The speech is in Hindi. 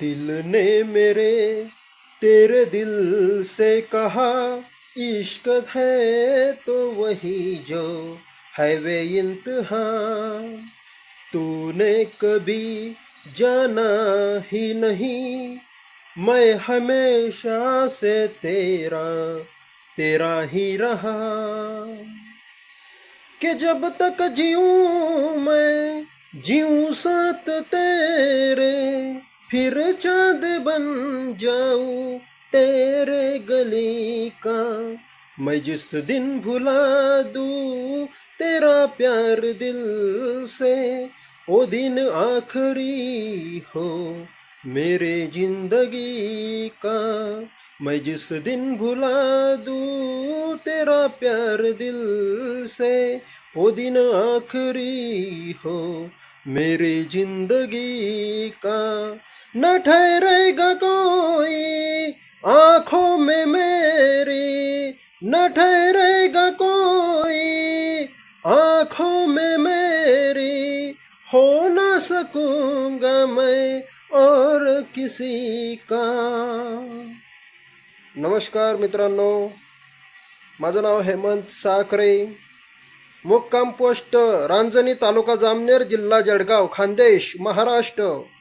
दिल ने मेरे, तेरे दिल से कहा, इश्क है तो वही जो है वे इंतहा तूने कभी जाना ही नहीं, मैं हमेशा से तेरा तेरा ही रहा। कि जब तक जीऊं मैं, जीऊं साथ तेरे फिर चाँद बन जाऊँ तेरे गली का। मैं जिस दिन भुला दूँ तेरा प्यार दिल से ओ दिन आखिरी हो मेरे ज़िंदगी का। मैं जिस दिन भुला दूँ तेरा प्यार दिल से ओ दिन आखिरी हो मेरी ज़िंदगी का। न ठहरेगा कोई आँखों में मेरी। न ठहरेगा कोई आँखों में मेरी। हो ना सकूँगा मैं और किसी का। नमस्कार मित्रांनो, माझं नाव हेमंत साखरे, मुक्काम पोस्ट, रांजणी तालुका जामनेर जिल्हा जळगाव, खानदेश, महाराष्ट्र.